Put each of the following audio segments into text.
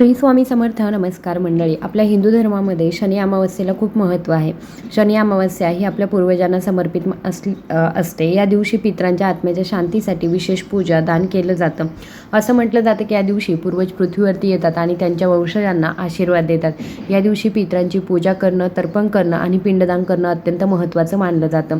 श्री स्वामी समर्थ नमस्कार मंडळी. आपल्या हिंदू धर्मामध्ये शनी अमावस्येला खूप महत्त्व आहे. शनी अमावस्या ही आपल्या पूर्वजांना समर्पित असली असते. या दिवशी पित्रांच्या आत्म्याच्या शांतीसाठी विशेष पूजा दान केलं जातं. असं म्हटलं जातं की या दिवशी पूर्वज पृथ्वीवरती येतात आणि त्यांच्या वंशजांना आशीर्वाद देतात. या दिवशी पित्रांची पूजा करणं तर्पण करणं आणि पिंडदान करणं अत्यंत महत्त्वाचं मानलं जातं.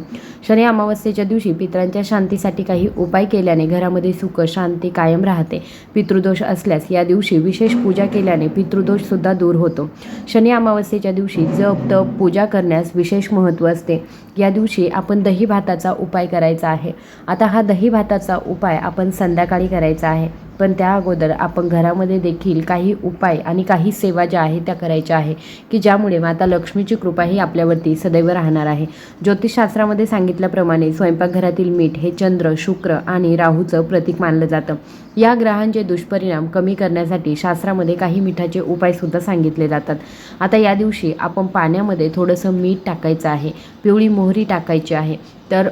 शनी अमावस्येच्या दिवशी पित्रांच्या शांतीसाठी काही उपाय केल्याने घरामध्ये सुख शांती कायम राहते. पितृदोष असल्यास या दिवशी विशेष पूजा केल्याने पितृदोष सुद्धा दूर होतो. शनी अमावस्येच्या दिवशी जप तप पूजा करण्यास विशेष महत्त्व असते. या दिवशी आपण दही भाताचा उपाय करायचा आहे. आता हा दही भाताचा उपाय आपण संध्याकाळी करायचा आहे. पण त्या अगोदर आपण घरामध्ये देखील काही उपाय आणि काही सेवा ज्या आहेत त्या करायच्या आहे की ज्यामुळे माता लक्ष्मीची कृपा ही आपल्यावरती सदैव राहणार आहे. ज्योतिषशास्त्रामध्ये सांगितल्याप्रमाणे स्वयंपाकघरातील मीठ हे चंद्र शुक्र आणि राहूचं प्रतीक मानलं जातं. या ग्रहांचे दुष्परिणाम कमी करण्यासाठी शास्त्रामध्ये काही मिठाचे उपायसुद्धा सांगितले जातात. आता या दिवशी आपण पाण्यामध्ये थोडंसं मीठ टाकायचं आहे. पिवळी मोहरी टाकायची आहे. तर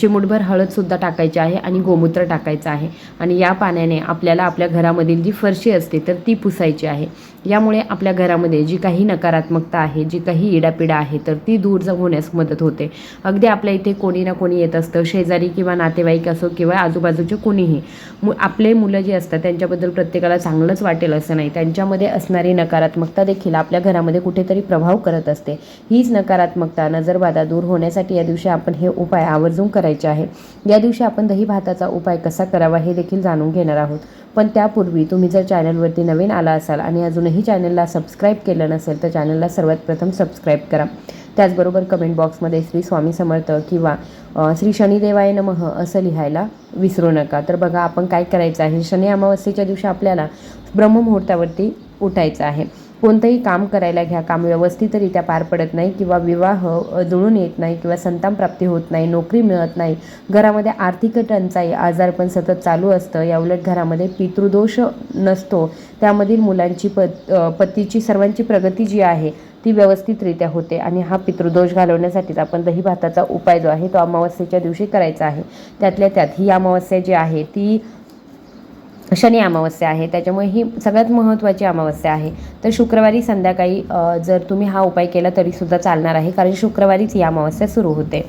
चिमूटभर हळदसुद्धा टाकायची आहे आणि गोमूत्र टाकायचं आहे. आणि या पाण्याने आपल्याला आपल्या घरामधील जी फरशी असते तर ती पुसायची आहे. यामुळे आपल्या घरामध्ये जी काही नकारात्मकता आहे जी काही इडापिडा आहे तर ती दूर जा- होण्यास मदत होते. अगदी आपल्या इथे कोणी ना कोणी येत असतं शेजारी किंवा नातेवाईक असो किंवा आजूबाजूचे कोणीही. मु आपले मुलं जी असतात त्यांच्याबद्दल प्रत्येकाला चांगलंच वाटेल असं नाही. त्यांच्यामध्ये असणारी नकारात्मकता देखील आपल्या घरामध्ये कुठेतरी प्रभाव करत असते. हीच नकारात्मकता नजरबाधा दूर होण्यासाठी या दिवशी आपण हे उपाय आवर्जून करायचे आहे. या दिवशी आपण दही भाताचा उपाय कसा करावा हे देखील जाणून घेणार आहोत. पण त्यापूर्वी तुम्ही जर चॅनलवरती नवीन आला असाल आणि अजूनही चॅनलला सबस्क्राईब केलं नसेल तर चॅनलला सर्वात प्रथम सबस्क्राईब करा. त्याचबरोबर कमेंट बॉक्समध्ये श्री स्वामी समर्थ किंवा श्री शनिदेवाय नमः असं लिहायला विसरू नका. तर बघा आपण काय करायचं आहे? शनी अमावस्येच्या दिवशी आपल्याला ब्रह्ममुहूर्तावरती उठायचं आहे. कोणतंही काम करायला घ्या काम व्यवस्थितरित्या पार पडत नाही किंवा विवाह जुळून येत नाही किंवा संतान प्राप्ती होत नाही नोकरी मिळत नाही. घरामध्ये आर्थिक टंचाई आजारपण सतत चालू असतं. या उलट घरामध्ये पितृदोष नसतो. त्यामधील मुलांची पत पतीची सर्वांची प्रगती जी आहे ती व्यवस्थितरित्या होते आणि हा पितृदोष घालवण्यासाठीच आपण दही भाताचा उपाय जो आहे तो अमावस्येच्या दिवशी करायचा आहे. त्यातल्या त्यात ही अमावस्या जी आहे ती शनी अमावस्या आहे त्याच्यामुळे ही सगळ्यात महत्त्वाची अमावस्या आहे. तर शुक्रवारी संध्याकाळी जर तुम्ही हा उपाय केला तरीसुद्धा चालणार आहे कारण शुक्रवारीच ही अमावस्या सुरू होते.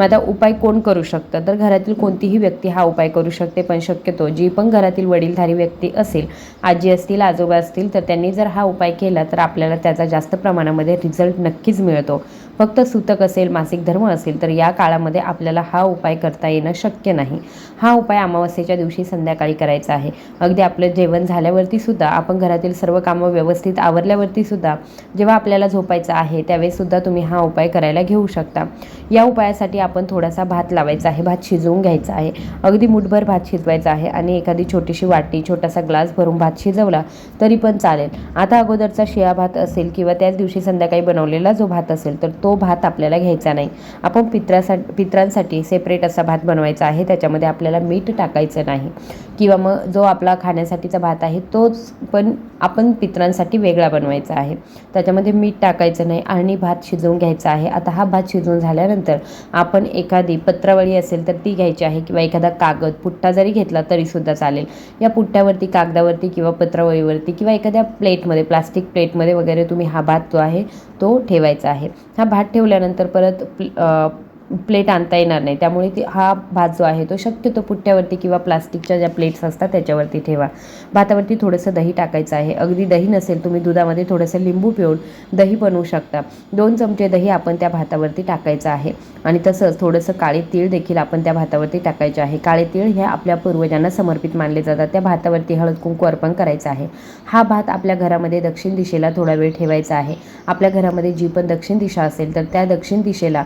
मग आता उपाय कोण करू शकतं? तर घरातील कोणतीही व्यक्ती हा उपाय करू शकते पण शक्यतो जी पण घरातील वडीलधारी व्यक्ती असेल आजी असतील आजोबा असतील तर त्यांनी जर हा उपाय केला तर आपल्याला त्याचा जास्त प्रमाणामध्ये रिझल्ट नक्कीच मिळतो. फक्त सूतक असेल मासिक धर्म असेल तर या काळामध्ये आपल्याला हा उपाय करता येणं शक्य नाही. हा उपाय अमावस्येच्या दिवशी संध्याकाळी करायचा आहे. अगदी आपलं जेवण झाल्यावरती सुद्धा आपण घरातील सर्व कामं व्यवस्थित आवरल्यावरती सुद्धा जेव्हा आपल्याला झोपायचं आहे त्यावेळेस सुद्धा तुम्ही हा उपाय करायला घेऊ शकता. या उपायासाठी आपण थोडासा भात लावायचा आहे भात शिजवून घ्यायचा आहे. अगदी मुठभर भात शिजवायचा आहे आणि एखादी छोटीशी वाटी छोटासा ग्लास भरून भात शिजवला तरी पण चालेल. आता अगोदरचा शिळा भात असेल किंवा त्याच दिवशी संध्याकाळी बनवलेला जो भात असेल तर तो भात आपल्याला घ्यायचा नाही. आपण पित्रासा पित्रांसाठी सेपरेट असा भात बनवायचा आहे त्याच्यामध्ये आपल्याला मीठ टाकायचं नाही. किंवा मग जो आपला खाण्यासाठीचा भात आहे तोच पण आपण पित्रांसाठी वेगळा बनवायचा आहे. त्याच्यामध्ये मीठ टाकायचं नाही आणि भात शिजवून घ्यायचा आहे. आता हा भात शिजवून झाल्यानंतर आपण एखादी पत्रावळी असेल तर ती घ्यायची आहे किंवा एखादा कागद पुट्टा जरी घेतला तरीसुद्धा चालेल. या पुट्ट्यावरती कागदावरती किंवा पत्रावळीवरती किंवा एखाद्या प्लेटमध्ये प्लास्टिक प्लेटमध्ये वगैरे तुम्ही हा भात जो आहे तो ठेवायचा आहे. हा भात ठेवल्यानंतर परत प्ल- प्लेट आणता येणार नाही. त्यामुळे ती हा भात जो आहे तो शक्यतो पुट्ट्यावरती किंवा प्लास्टिकच्या ज्या प्लेट्स असतात त्याच्यावरती ठेवा. भातावरती थोडंसं दही टाकायचं आहे. अगदी दही नसेल तुम्ही दुधामध्ये थोडंसं लिंबू पिळून दही बनवू शकता. दोन चमचे दही आपण त्या भातावरती टाकायचं आहे. आणि तसंच थोडंसं काळे तीळ देखील आपण त्या भातावरती टाकायचे आहे. काळे तीळ हे आपल्या पूर्वजांना समर्पित मानले जातात. त्या भातावरती हळद कुंकू अर्पण करायचं आहे. हा भात आपल्या घरामध्ये दक्षिण दिशेला थोडा वेळ ठेवायचा आहे. आपल्या घरामध्ये जी पण दक्षिण दिशा असेल तर त्या दक्षिण दिशेला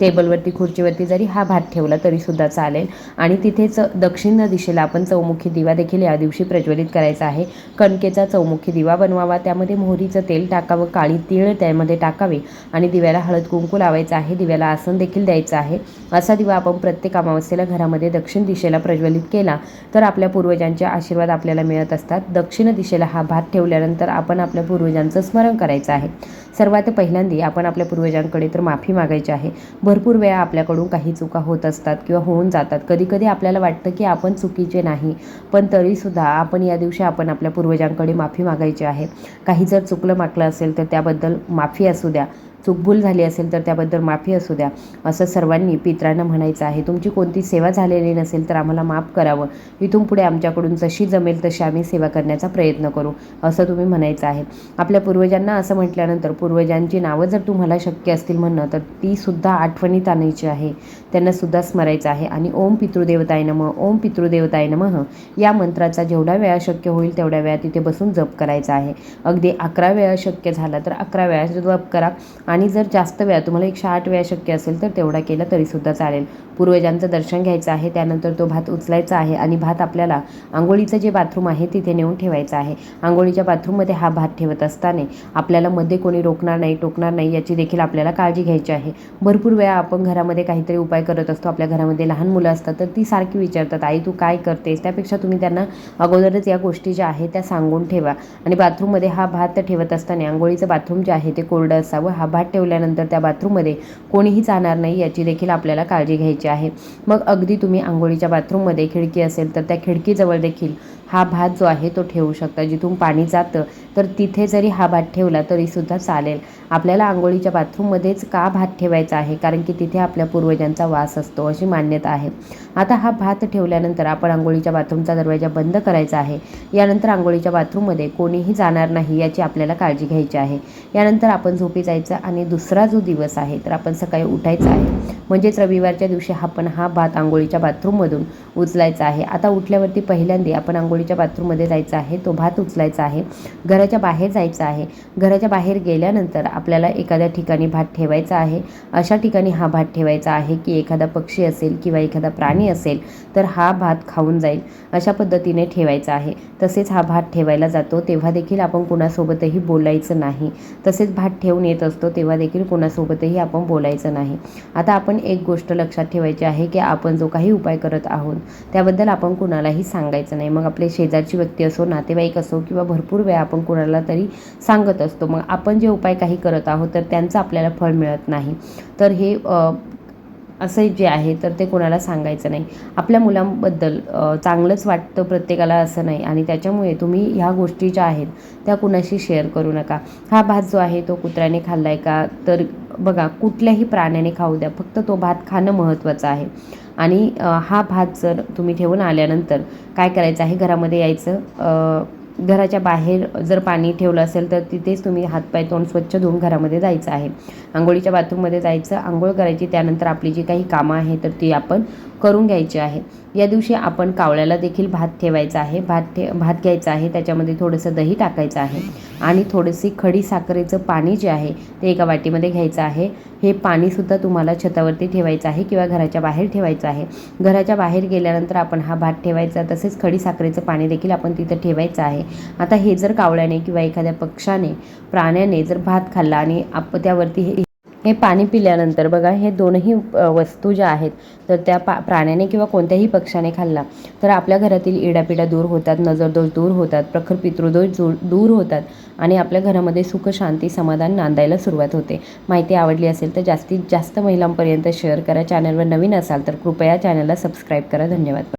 टेबलवर टेबलवरती खुर्चीवरती जरी हा भात ठेवला तरीसुद्धा चालेल. आणि तिथेच दक्षिण दिशेला आपण चौमुखी दिवा देखील या दिवशी प्रज्वलित करायचा आहे. कणकेचा चौमुखी दिवा बनवावा त्यामध्ये मोहरीचं तेल टाकावं काळी तीळ त्यामध्ये टाकावे आणि दिव्याला हळद कुंकू लावायचं आहे. दिव्याला आसन देखील द्यायचं आहे. असा दिवा आपण प्रत्येक अमावस्येला घरामध्ये दक्षिण दिशेला प्रज्वलित केला तर आपल्या पूर्वजांचे आशीर्वाद आपल्याला मिळत असतात. दक्षिण दिशेला हा भात ठेवल्यानंतर आपण आपल्या पूर्वजांचं स्मरण करायचं आहे. सर्वात पहिल्यांदी आपण आपल्या पूर्वजांकडे तर माफी मागायची आहे. भरपूर वेळा आपल्याकडून काही चुका होत असतात किंवा होऊन जातात. कधीकधी आपल्याला वाटतं की आपण चुकीचे नाही. पण तरीसुद्धा आपण या दिवशी आपण आपल्या पूर्वजांकडे माफी मागायची आहे. काही जर चुकलं मागलं असेल तर त्याबद्दल माफी असू द्या. चुकभूल झाली असेल तर त्याबद्दल माफी असू द्या. असं सर्वांनी पित्रांना म्हणायचं आहे. तुमची कोणती सेवा झालेली नसेल तर आम्हाला माफ करावं. इथून पुढे आमच्याकडून जशी जमेल तशी आम्ही सेवा करण्याचा प्रयत्न करू असं तुम्ही म्हणायचं आहे. आपल्या पूर्वजांना असं म्हटल्यानंतर पूर्वजांची नावं जर तुम्हाला शक्य असतील म्हणणं तर तीसुद्धा आठवणीत आणायची आहे. त्यांनासुद्धा स्मरायचं आहे. आणि ओम पितृदेवताय नमः ओम पितृदेवताय नमः या मंत्राचा जेवढा वेळा शक्य होईल तेवढ्या वेळा तिथे बसून जप करायचा आहे. अगदी अकरा वेळा शक्य झाला तर अकरा वेळा जप करा. आणि जर जास्त वेळा तुम्हाला एकशे आठ वेळा शक्य असेल तर तेवढा केला तरीसुद्धा चालेल. पूर्वजांचं दर्शन घ्यायचं आहे त्यानंतर तो भात उचलायचा आहे आणि भात आपल्याला आंघोळीचं जे बाथरूम आहे तिथे नेऊन ठेवायचं आहे. आंघोळीच्या बाथरूममध्ये हा भात ठेवत असताना आपल्याला मध्ये कोणी रोखणार नाही टोकणार नाही याची देखील आपल्याला काळजी घ्यायची आहे. भरपूर वेळा आपण घरामध्ये काहीतरी उपाय करत असतो. आपल्या घरामध्ये लहान मुलं असतात तर ती सारखी विचारतात आई तू काय करतेस? त्यापेक्षा तुम्ही त्यांना अगोदरच या गोष्टी ज्या आहेत त्या सांगून ठेवा. आणि बाथरूममध्ये हा भात ठेवत असताना आंघोळीचं बाथरूम जे आहे ते कोरडं असावं. हा भात ठेवल्यानंतर त्या बाथरूममध्ये कोणीही जाणार नाही याची देखील आपल्याला काळजी घ्यायची आहे. मग अगदी तुम्ही आंघोळीच्या बाथरूममध्ये खिडकी असेल तर त्या खिडकीजवळ देखील हा भात जो आहे तो ठेवू शकता. जिथून पाणी जातं तर तिथे जरी हा भात ठेवला तरीसुद्धा चालेल. आपल्याला आंघोळीच्या बाथरूममध्येच का भात ठेवायचा आहे? कारण की तिथे आपल्या पूर्वजांचा वास असतो अशी मान्यता आहे. आता हा भात ठेवल्यानंतर आपण आंघोळीच्या बाथरूमचा दरवाजा बंद करायचा आहे. यानंतर आंघोळीच्या बाथरूममध्ये कोणीही जाणार नाही याची आपल्याला काळजी घ्यायची आहे. यानंतर आपण झोपी जायचं आणि दुसरा जो दिवस आहे तर आपण सकाळी उठायचं आहे. म्हणजेच रविवारच्या दिवशी आपण हा भात आंघोळीच्या बाथरूममधून उचलायचा आहे. आता उठल्यावरती पहिल्यांदा आपण रांगोळीच्या बाथरूममध्ये जायचं आहे तो भात उचलायचा आहे घराच्या बाहेर जायचं आहे. घराच्या बाहेर गेल्यानंतर आपल्याला एखाद्या ठिकाणी भात ठेवायचा आहे. अशा ठिकाणी हा भात ठेवायचा आहे की एखादा पक्षी असेल किंवा एखादा प्राणी असेल तर हा भात खाऊन जाईल. अशा पद्धतीने ठेवायचा आहे. तसेच हा भात ठेवायला जातो तेव्हा देखील आपण कुणासोबतही बोलायचं नाही. तसेच भात ठेवून येत असतो तेव्हा देखील कुणासोबतही आपण बोलायचं नाही. आता आपण एक गोष्ट लक्षात ठेवायची आहे की आपण जो काही उपाय करत आहोत त्याबद्दल आपण कुणालाही सांगायचं नाही. मग आपले आपले शेजारची व्यक्ती असो नातेवाईक असो किंवा भरपूर वेळा आपण कुणाला तरी सांगत असतो. मग आपण जे उपाय काही करत आहोत तर त्यांचं आपल्याला फळ मिळत नाही. तर हे असं जे आहे तर ते कोणाला सांगायचं नाही. आपल्या मुलांबद्दल चांगलंच वाटतं प्रत्येकाला असं नाही. आणि त्याच्यामुळे तुम्ही ह्या गोष्टी ज्या आहेत त्या कुणाशी शेअर करू नका. हा भात जो आहे तो कुत्र्याने खाल्ला आहे का? तर बघा कुठल्याही प्राण्याने खाऊ द्या. फक्त तो भात खाणं महत्त्वाचं आहे. आणि हा भात जर तुम्ही ठेवून आल्यानंतर काय करायचं आहे? घरामध्ये यायचं घराच्या बाहेर जर पाणी ठेवलं असेल तर तिथेच तुम्ही हातपाय तोंड स्वच्छ धुवून घरामध्ये जायचं आहे. आंघोळीच्या बाथरूममध्ये जायचं आंघोळ करायची त्यानंतर आपली जी काही कामं आहे तर ती आपण करून घ्यायचे आहे. या दिवशी आपण कावळ्याला देखील भात ठेवायचा आहे. भात ठे भात घ्यायचा आहे. त्याच्यामध्ये थोडंसं दही टाकायचं आहे. आणि थोडीशी खडी साखरेचं पाणी जे आहे ते एका वाटीमध्ये घ्यायचं आहे. हे पाणीसुद्धा तुम्हाला छतावरती ठेवायचं आहे किंवा घराच्या बाहेर ठेवायचं आहे. घराच्या बाहेर गेल्यानंतर आपण हा भात ठेवायचा तसेच खडी साखरेचं पाणी देखील आपण तिथं ठेवायचं आहे. आता हे जर कावळ्याने किंवा एखाद्या पक्षाने प्राण्याने जर भात खाल्ला आणि आप त्यावरती हे हे पाणी पिल्यानंतर बघा हे दोनही वस्तू ज्या आहेत तर त्या पा प्राण्याने किंवा कोणत्याही पक्षाने खाल्ला तर आपल्या घरातील इडापिडा दूर होतात नजरदोष दूर होतात प्रखर पितृदोष दूर होतात आणि आपल्या घरामध्ये सुख शांती समाधान नांदायला सुरुवात होते. माहिती आवडली असेल तर जास्तीत जास्त महिलांपर्यंत शेअर करा. चॅनलवर नवीन असाल तर कृपया चॅनलला सबस्क्राईब करा. धन्यवाद.